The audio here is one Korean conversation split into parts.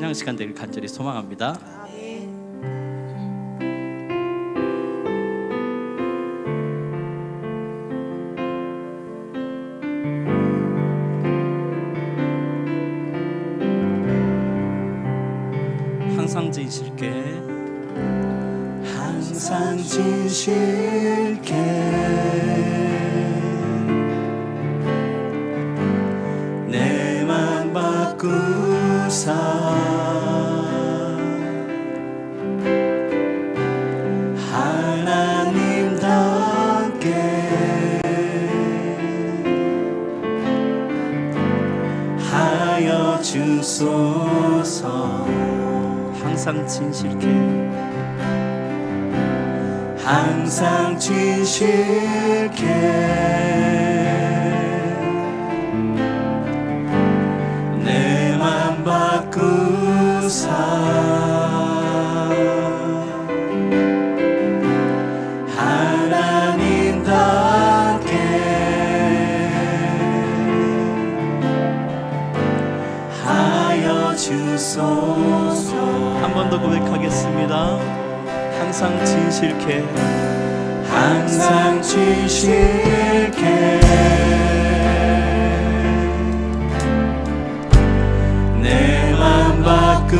찬양 시간 되길 간절히 소망합니다. 항상 진실게 항상 진실 하나님답게 하여 주소서. 항상 진실게 항상 진실게 하여 주소서. 한 번 더 고백하겠습니다. 항상 진실게 항상 진실게 내맘 바꾸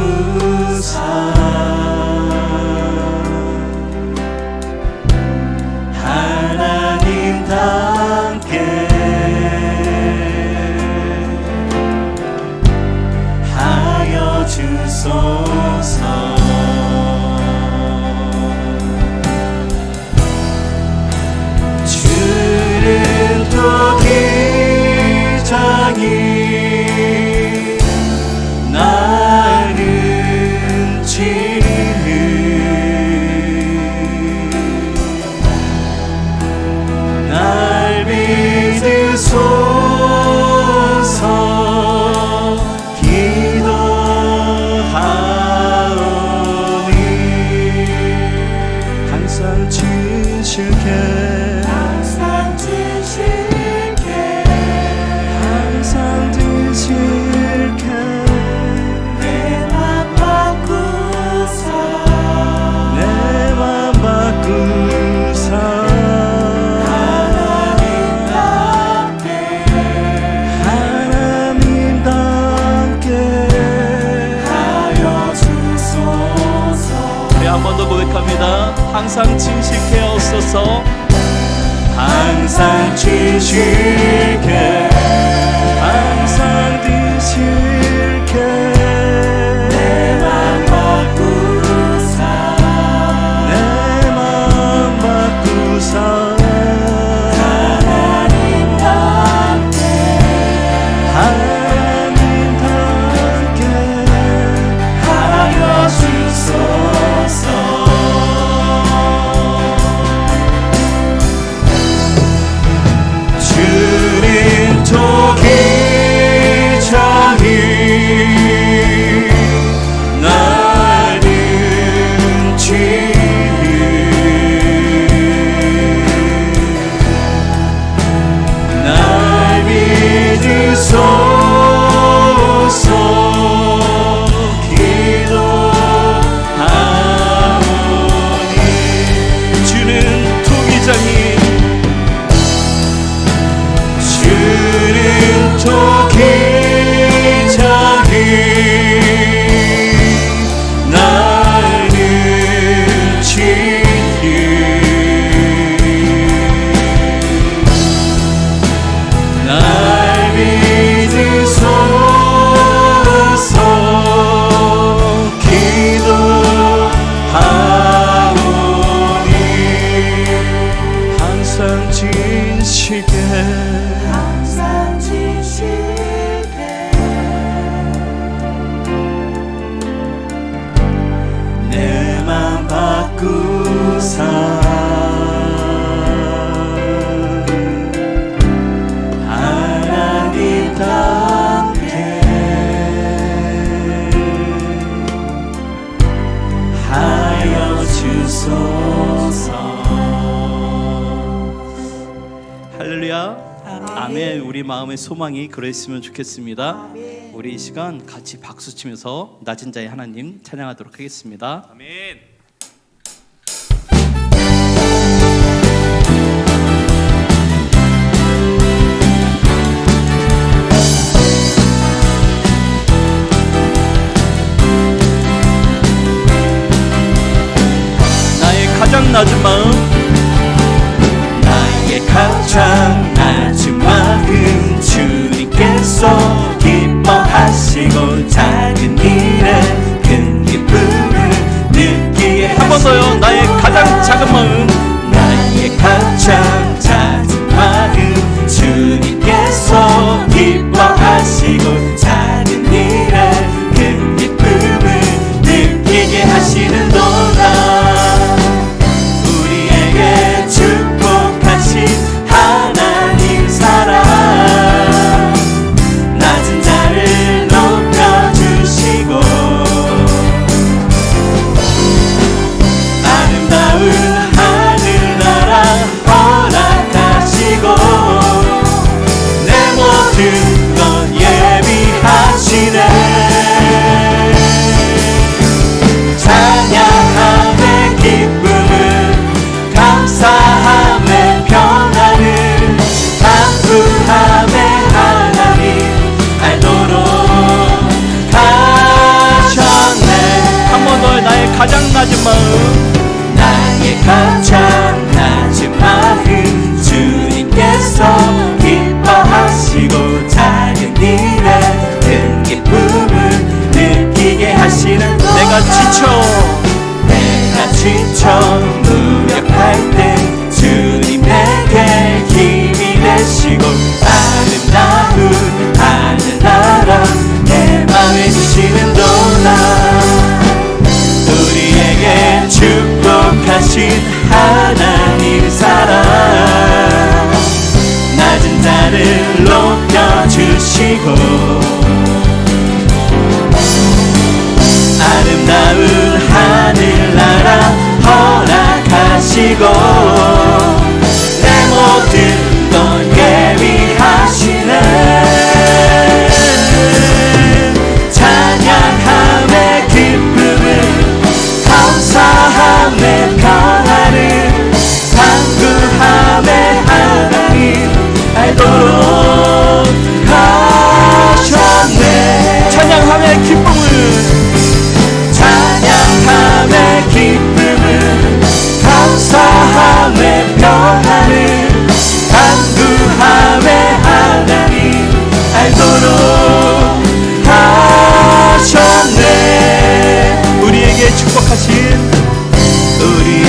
주 진실게. 항상 진실게. 항상 진실게. 내맘 바꾸사. 내맘 바꾸사. 하나님답게 하나님답게 하여 주소서. 우리 한 번 더 고백합니다. 항상 진실 게 하옵소서 항상 진실게 마음의 소망이 그랬으면 좋겠습니다. 우리 이 시간 같이 박수 치면서 낮은 자의 하나님 찬양하도록 하겠습니다. 아멘. 나의 가장 낮은 마음 주님께서 기뻐하시고 작은 일에 큰 기쁨을 느끼게 한 번 더요. 나의 가장 작은 마음 아름다운 하늘 나라 내 맘에 주시는도다 우리에게 축복하신 하나님 사랑. 낮은 자를 높여주시고 아름다운 하늘나라 허락하시고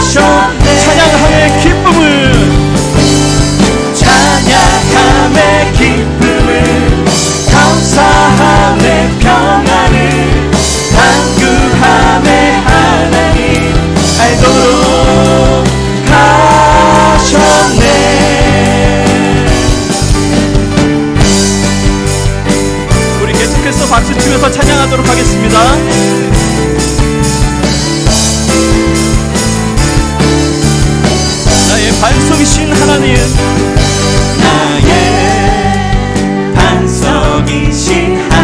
하 반석이신 하나님. 나의 반석이신 하나님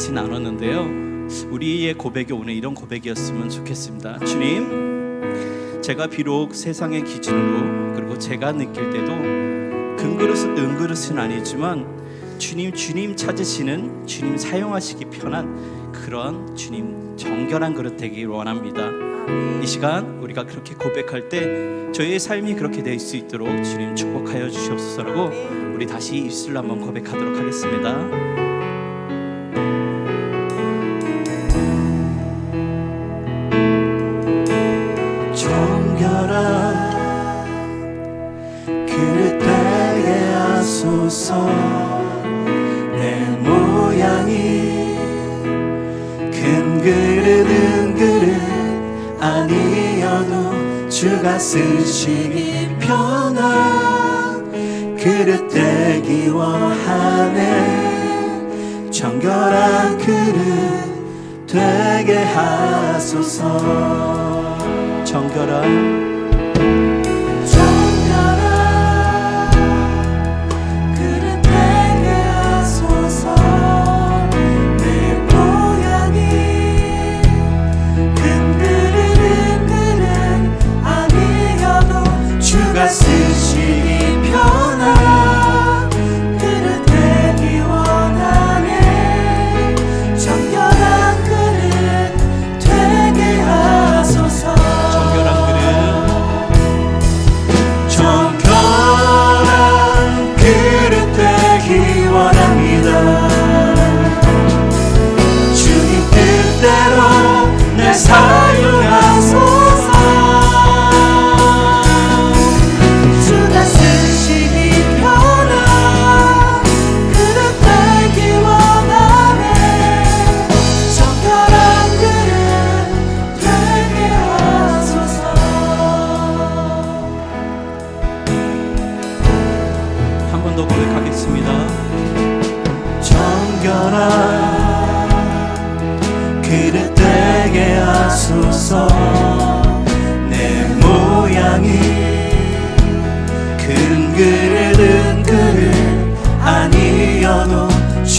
같이 나눴는데요 우리의 고백이 오늘 이런 고백이었으면 좋겠습니다 주님 제가 비록 세상의 기준으로 그리고 제가 느낄 때도 근그릇은 은그릇은 아니지만 주님 주님 찾으시는 주님 사용하시기 편한 그런 주님 정결한 그릇 되길 원합니다. 이 시간 우리가 그렇게 고백할 때 저희의 삶이 그렇게 될 수 있도록 주님 축복하여 주시옵소서라고 우리 다시 입술로 한번 고백하도록 하겠습니다. 그릇 되게 하소서. 내 모양이 큰 그릇은 그릇 아니어도 주가 쓰시기 편한 그릇 되기 원하네. 정결한 그릇 되게 하소서 정결한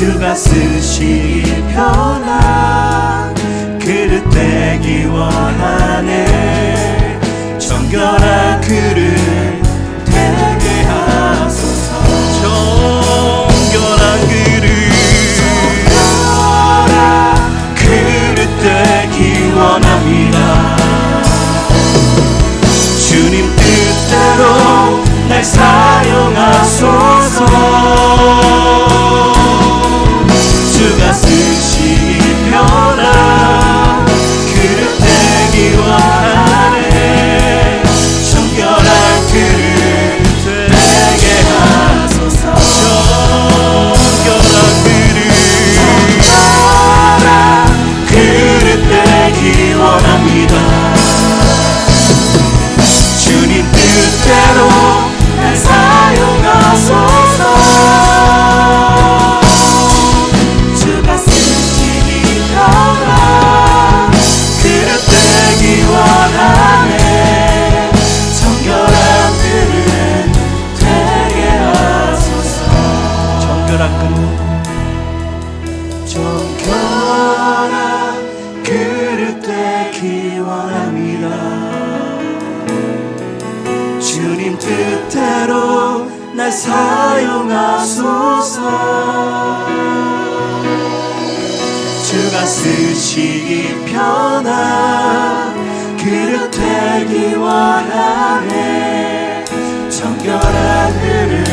주가 쓰시 편한 그릇 되기 원하네. 정결한 되기 원하네. 정결한 그를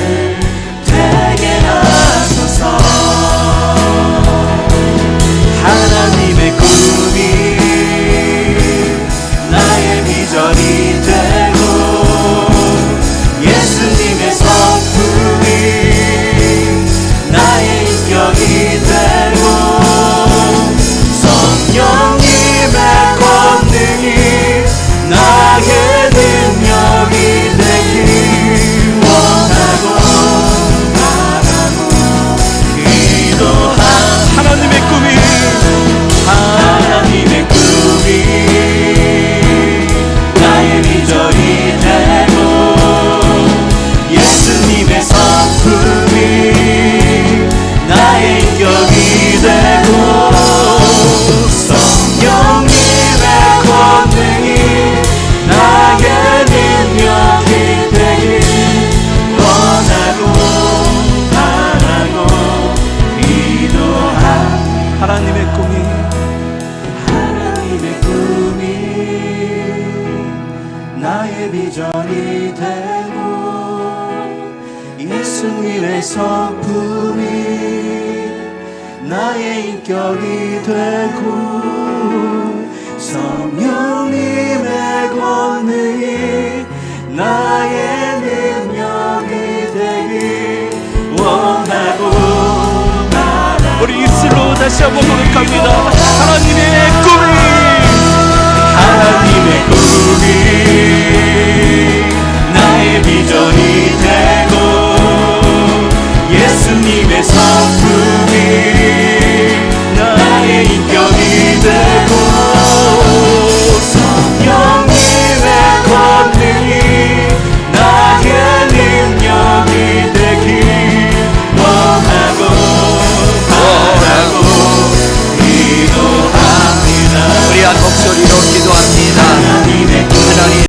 성품이 나의 인격이 되고 성령님의 권능이 나의 능력이 되길 원하고 우리 입술로 다시 한번 고백합니다. 하나님의